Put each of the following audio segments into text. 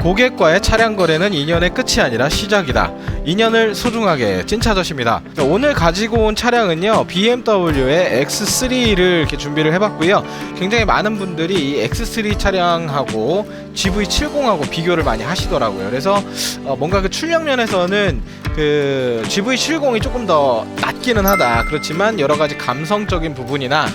고객과의 차량 거래는 인연의 끝이 아니라 시작이다. 인연을 소중하게 찐차저십니다. 자, 오늘 가지고 온 차량은요 BMW의 X3를 이렇게 준비를 해봤고요. 굉장히 많은 분들이 이 X3 차량하고 GV70하고 비교를 많이 하시더라고요. 그래서 어, 뭔가 그 출력 면에서는 그 GV70이 조금 더 낫기는 하다. 그렇지만 여러 가지 감성적인 부분이나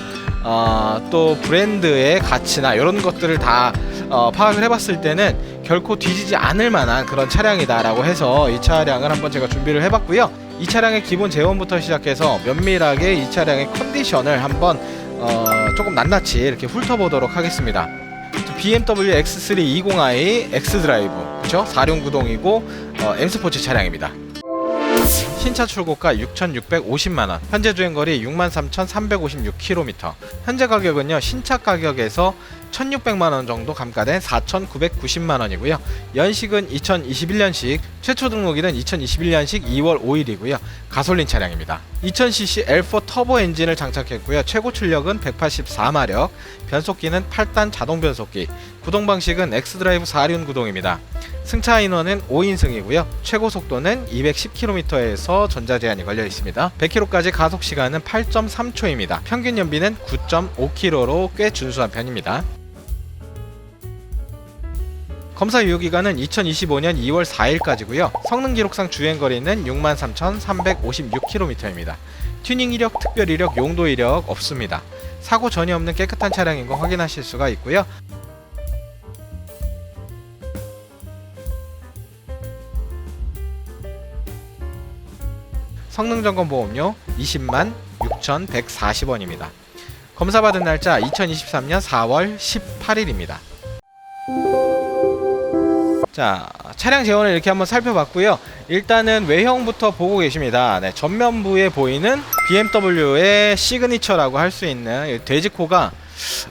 어, 또 브랜드의 가치나 이런 것들을 다 어, 파악을 해봤을 때는 결코 뒤지지 않을 만한 그런 차량이다라고 해서 이 차량을 한번 제가 준비를 해봤고요. 이 차량의 기본 재원부터 시작해서 면밀하게 이 차량의 컨디션을 한번 어, 조금 낱낱이 이렇게 훑어보도록 하겠습니다. BMW X3 20i X 드라이브, 그렇죠? 4륜 구동이고 어, M 스포츠 차량입니다. 신차 출고가 6,650만 원, 현재 주행거리 63,356km. 현재 가격은요 신차 가격에서 1,600만 원 정도 감가된 4,990만 원이고요. 연식은 2021년식, 최초 등록일은 2021년식 2월 5일이고요. 가솔린 차량입니다. 2000cc L4 터보 엔진을 장착했고요. 최고 출력은 184마력, 변속기는 8단 자동 변속기, 구동 방식은 X 드라이브 4륜 구동입니다. 승차 인원은 5인승이고요. 최고 속도는 210km에서 전자 제한이 걸려 있습니다. 100km까지 가속 시간은 8.3초입니다. 평균 연비는 9.5km로 꽤 준수한 편입니다. 검사 유효 기간은 2025년 2월 4일까지고요. 성능 기록상 주행 거리는 63,356km입니다. 튜닝 이력, 특별 이력, 용도 이력 없습니다. 사고 전혀 없는 깨끗한 차량인 거 확인하실 수가 있고요. 성능 점검 보험료 20만 6,140원입니다. 검사 받은 날짜 2023년 4월 18일입니다. 자, 차량 재원을 이렇게 한번 살펴봤고요. 일단은 외형부터 보고 계십니다. 네, 전면부에 보이는 BMW의 시그니처라고 할 수 있는 이 돼지코가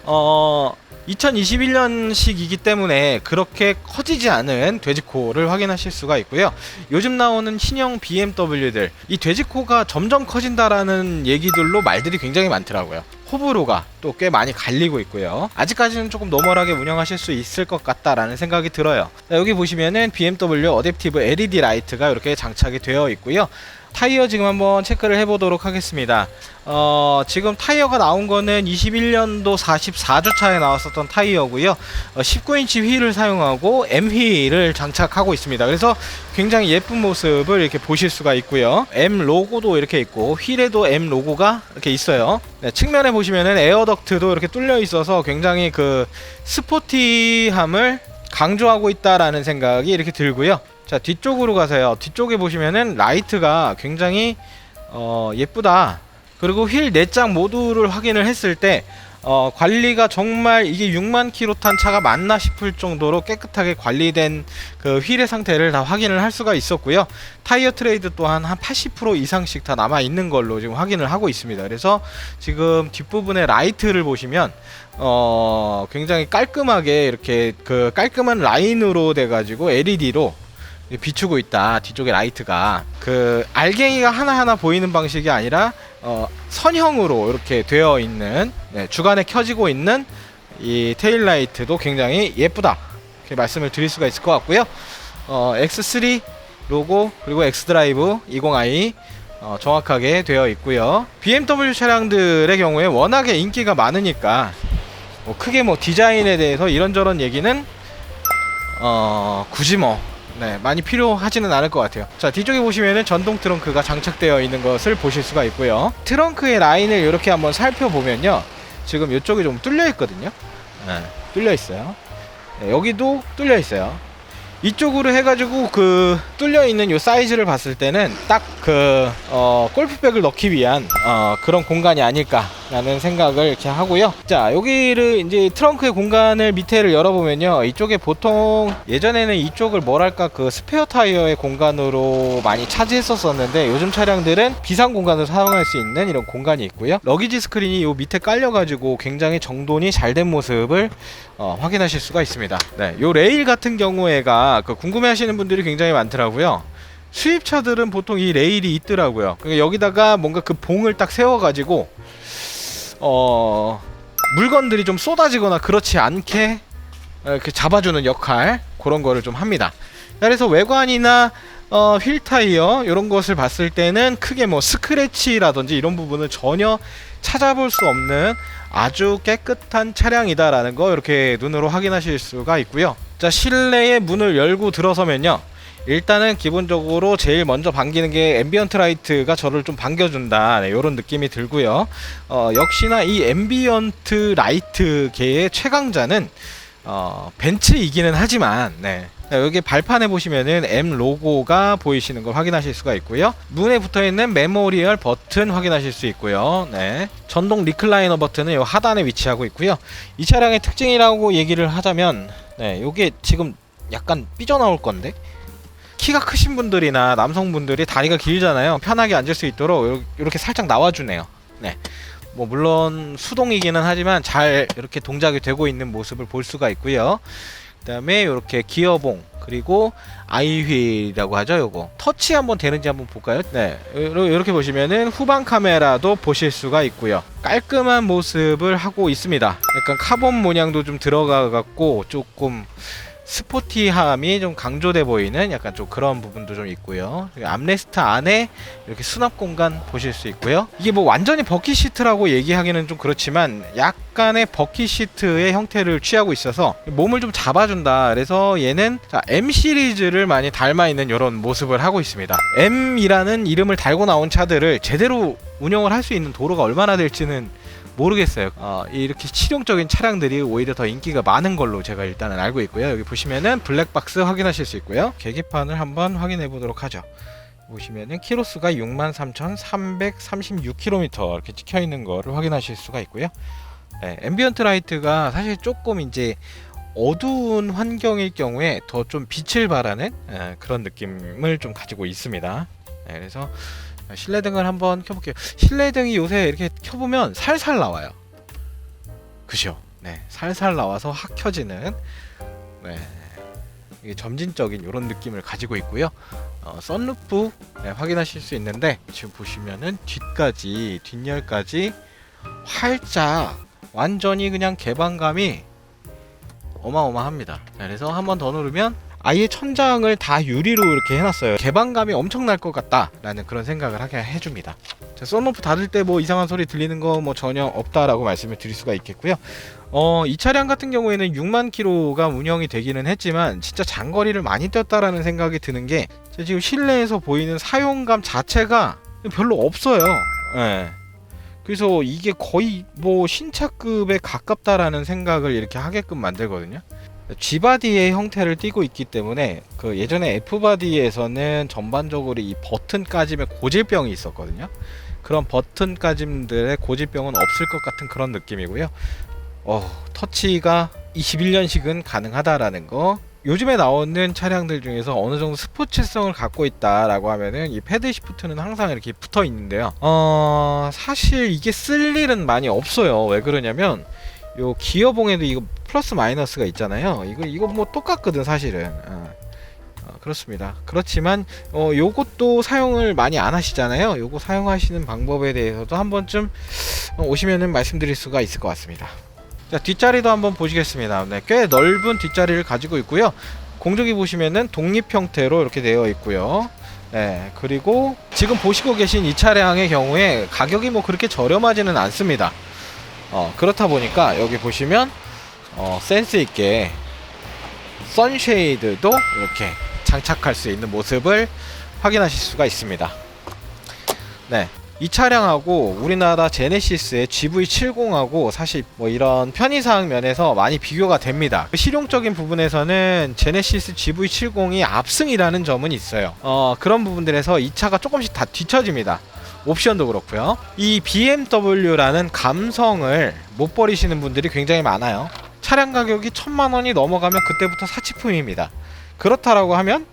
어 2021년식이기 때문에 그렇게 커지지 않은 돼지코를 확인하실 수가 있고요. 요즘 나오는 신형 BMW들 이 돼지코가 점점 커진다라는 얘기들로 말들이 굉장히 많더라고요. 호불호가 또 꽤 많이 갈리고 있고요. 아직까지는 조금 노멀하게 운영하실 수 있을 것 같다라는 생각이 들어요. 자, 여기 보시면은 BMW 어댑티브 LED 라이트가 이렇게 장착이 되어 있고요. 타이어 지금 한번 체크를 해보도록 하겠습니다. 어, 지금 타이어가 나온 거는 21년도 44주차에 나왔었던 타이어고요. 어, 19인치 휠을 사용하고 M 휠을 장착하고 있습니다. 그래서 굉장히 예쁜 모습을 이렇게 보실 수가 있고요. M 로고도 이렇게 있고 휠에도 M 로고가 이렇게 있어요. 네, 측면에 보시면은 에어덕트도 이렇게 뚫려 있어서 굉장히 그 스포티함을 강조하고 있다라는 생각이 이렇게 들고요. 자 뒤쪽으로 가세요. 뒤쪽에 보시면은 라이트가 굉장히 어, 예쁘다. 그리고 휠 내장 모두를 확인을 했을 때 어, 관리가 정말 이게 6만 킬로 탄 차가 맞나 싶을 정도로 깨끗하게 관리된 그 휠의 상태를 다 확인을 할 수가 있었고요. 타이어 트레이드 또한 한 80% 이상씩 다 남아 있는 걸로 지금 확인을 하고 있습니다. 그래서 지금 뒷부분에 라이트를 보시면 어, 굉장히 깔끔하게 이렇게 그 깔끔한 라인으로 돼 가지고 LED로 비추고 있다. 뒤쪽에 라이트가. 그 알갱이가 하나하나 보이는 방식이 아니라 어, 선형으로 이렇게 되어 있는 네, 주간에 켜지고 있는 이 테일 라이트도 굉장히 예쁘다. 이렇게 말씀을 드릴 수가 있을 것 같고요. 어, X3 로고 그리고 X 드라이브 20i 어, 정확하게 되어 있고요. BMW 차량들의 경우에 워낙에 인기가 많으니까 뭐 크게 뭐 디자인에 대해서 이런저런 얘기는 어 굳이 뭐 네, 많이 필요하지는 않을 것 같아요. 자, 뒤쪽에 보시면은 전동 트렁크가 장착되어 있는 것을 보실 수가 있고요. 트렁크의 라인을 이렇게 한번 살펴보면요. 지금 이쪽이 좀 뚫려 있거든요. 네, 뚫려 있어요. 네, 여기도 뚫려 있어요. 이쪽으로 해가지고 그 뚫려 있는 요 사이즈를 봤을 때는 딱 그 어, 골프백을 넣기 위한 어, 그런 공간이 아닐까 라는 생각을 이렇게 하고요. 자 여기를 이제 트렁크의 공간을 밑에를 열어보면요, 이쪽에 보통 예전에는 이쪽을 뭐랄까 그 스페어 타이어의 공간으로 많이 차지했었었는데 요즘 차량들은 비상 공간을 사용할 수 있는 이런 공간이 있고요. 러기지 스크린이 요 밑에 깔려가지고 굉장히 정돈이 잘 된 모습을 어, 확인하실 수가 있습니다. 네, 요 레일 같은 경우에가 그 궁금해하시는 분들이 굉장히 많더라고요. 수입차들은 보통 이 레일이 있더라고요. 그러니까 여기다가 뭔가 그 봉을 딱 세워가지고 어 물건들이 좀 쏟아지거나 그렇지 않게 어, 그 잡아주는 역할 그런 거를 좀 합니다. 그래서 외관이나 어, 휠 타이어 이런 것을 봤을 때는 크게 뭐 스크래치라든지 이런 부분은 전혀 찾아볼 수 없는 아주 깨끗한 차량이다라는 거 이렇게 눈으로 확인하실 수가 있고요. 자 실내의 문을 열고 들어서면요. 일단은 기본적으로 제일 먼저 반기는 게 앰비언트 라이트가 저를 좀 반겨준다 네, 이런 느낌이 들고요. 어, 역시나 이 앰비언트 라이트계의 최강자는 어, 벤츠이기는 하지만 네. 자, 여기 발판에 보시면은 M 로고가 보이시는 걸 확인하실 수가 있고요. 문에 붙어 있는 메모리얼 버튼 확인하실 수 있고요. 네. 전동 리클라이너 버튼은 요 하단에 위치하고 있고요. 이 차량의 특징이라고 얘기를 하자면 네, 요게 지금 약간 삐져나올 건데 키가 크신 분들이나 남성분들이 다리가 길잖아요. 편하게 앉을 수 있도록 요- 이렇게 살짝 나와주네요. 네. 뭐 물론 수동이기는 하지만 잘 이렇게 동작이 되고 있는 모습을 볼 수가 있고요. 그다음에 이렇게 기어봉 그리고 아이휠이라고 하죠. 요거 터치 한번 되는지 한번 볼까요? 네, 이렇게 보시면은 후방 카메라도 보실 수가 있고요. 깔끔한 모습을 하고 있습니다. 약간 카본 모양도 좀 들어가 갖고 조금 스포티함이 좀 강조돼 보이는 약간 좀 그런 부분도 좀 있고요. 암레스트 안에 이렇게 수납 공간 보실 수 있고요. 이게 뭐 완전히 버킷 시트라고 얘기하기는 좀 그렇지만 약간의 버킷 시트의 형태를 취하고 있어서 몸을 좀 잡아준다. 그래서 얘는 자, M 시리즈를 많이 닮아 있는 이런 모습을 하고 있습니다. M이라는 이름을 달고 나온 차들을 제대로 운영을 할 수 있는 도로가 얼마나 될지는 모르겠어요. 어, 이렇게 실용적인 차량들이 오히려 더 인기가 많은 걸로 제가 일단은 알고 있고요. 여기 보시면은 블랙박스 확인하실 수 있고요. 계기판을 한번 확인해 보도록 하죠. 보시면은 키로수가 63,336km 이렇게 찍혀 있는 거를 확인하실 수가 있고요. 네, 앰비언트 라이트가 사실 조금 이제 어두운 환경일 경우에 더 좀 빛을 발하는 예, 그런 느낌을 좀 가지고 있습니다. 네, 그래서 실내등을 한번 켜볼게요. 실내등이 요새 이렇게 켜보면 살살 나와요. 그죠? 네, 살살 나와서 확 켜지는 네, 이게 점진적인 이런 느낌을 가지고 있고요. 어, 썬루프 네, 확인하실 수 있는데 지금 보시면은 뒷까지 뒷열까지 활짝 완전히 그냥 개방감이 어마어마합니다. 자, 그래서 한 번 더 누르면 아예 천장을 다 유리로 이렇게 해놨어요. 개방감이 엄청날 것 같다라는 그런 생각을 하게 해줍니다. 자, 썬루프 닫을 때 뭐 이상한 소리 들리는 거 뭐 전혀 없다라고 말씀을 드릴 수가 있겠고요. 어, 이 차량 같은 경우에는 6만 킬로가 운영이 되기는 했지만 진짜 장거리를 많이 뛰었다라는 생각이 드는 게 지금 실내에서 보이는 사용감 자체가 별로 없어요. 예. 그래서 이게 거의 뭐 신차급에 가깝다라는 생각을 이렇게 하게끔 만들거든요. G바디의 형태를 띠고 있기 때문에 그 예전에 F바디에서는 전반적으로 이 버튼 까짐에 고질병이 있었거든요. 그런 버튼 까짐들의 고질병은 없을 것 같은 그런 느낌이고요. 어, 터치가 21년식은 가능하다라는 거. 요즘에 나오는 차량들 중에서 어느 정도 스포츠성을 갖고 있다라고 하면은 이 패드 시프트는 항상 이렇게 붙어 있는데요. 어, 사실 이게 쓸 일은 많이 없어요. 왜 그러냐면 요 기어봉에도 이거 플러스 마이너스가 있잖아요. 이거 이거 뭐 똑같거든 사실은. 어. 어, 그렇습니다. 그렇지만 어 요것도 사용을 많이 안 하시잖아요. 요거 사용하시는 방법에 대해서도 한 번쯤 어, 오시면은 말씀드릴 수가 있을 것 같습니다. 자 뒷자리도 한번 보시겠습니다. 네, 꽤 넓은 뒷자리를 가지고 있고요. 공조기 보시면은 독립 형태로 이렇게 되어 있고요. 네, 그리고 지금 보시고 계신 이 차량의 경우에 가격이 뭐 그렇게 저렴하지는 않습니다. 어, 그렇다 보니까 여기 보시면 어, 센스 있게 선쉐이드도 이렇게 장착할 수 있는 모습을 확인하실 수가 있습니다. 네. 이 차량하고 우리나라 제네시스의 GV70하고 사실 뭐 이런 편의사항 면에서 많이 비교가 됩니다. 실용적인 부분에서는 제네시스 GV70이 압승이라는 점은 있어요. 어, 그런 부분들에서 이 차가 조금씩 다 뒤처집니다. 옵션도 그렇고요. 이 BMW라는 감성을 못 버리시는 분들이 굉장히 많아요. 차량 가격이 천만 원이 넘어가면 그때부터 사치품입니다. 그렇다라고 하면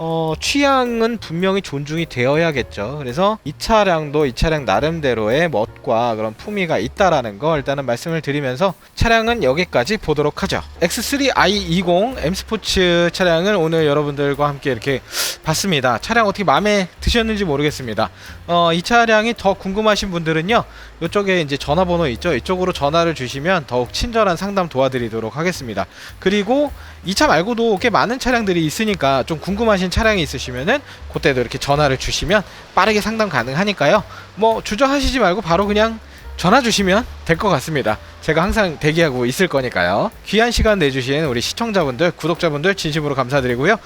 어, 취향은 분명히 존중이 되어야겠죠. 그래서 이 차량도 이 차량 나름대로의 멋과 그런 품위가 있다라는 거 일단은 말씀을 드리면서 차량은 여기까지 보도록 하죠. X3i20 M 스포츠 차량을 오늘 여러분들과 함께 이렇게 봤습니다. 차량 어떻게 마음에 드셨는지 모르겠습니다. 어, 이 차량이 더 궁금하신 분들은요. 이쪽에 이제 전화번호 있죠. 이쪽으로 전화를 주시면 더욱 친절한 상담 도와드리도록 하겠습니다. 그리고 이 차 말고도 꽤 많은 차량들이 있으니까 좀 궁금하신 차량이 있으시면은 그때도 이렇게 전화를 주시면 빠르게 상담 가능하니까요. 뭐 주저하시지 말고 바로 그냥 전화 주시면 될 것 같습니다. 제가 항상 대기하고 있을 거니까요. 귀한 시간 내주신 우리 시청자분들, 구독자분들 진심으로 감사드리고요.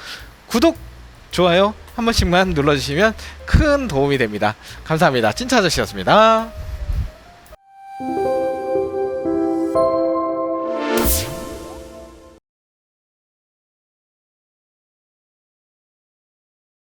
구독, 좋아요 한 번씩만 눌러주시면 큰 도움이 됩니다. 감사합니다. 찐차 아저씨였습니다.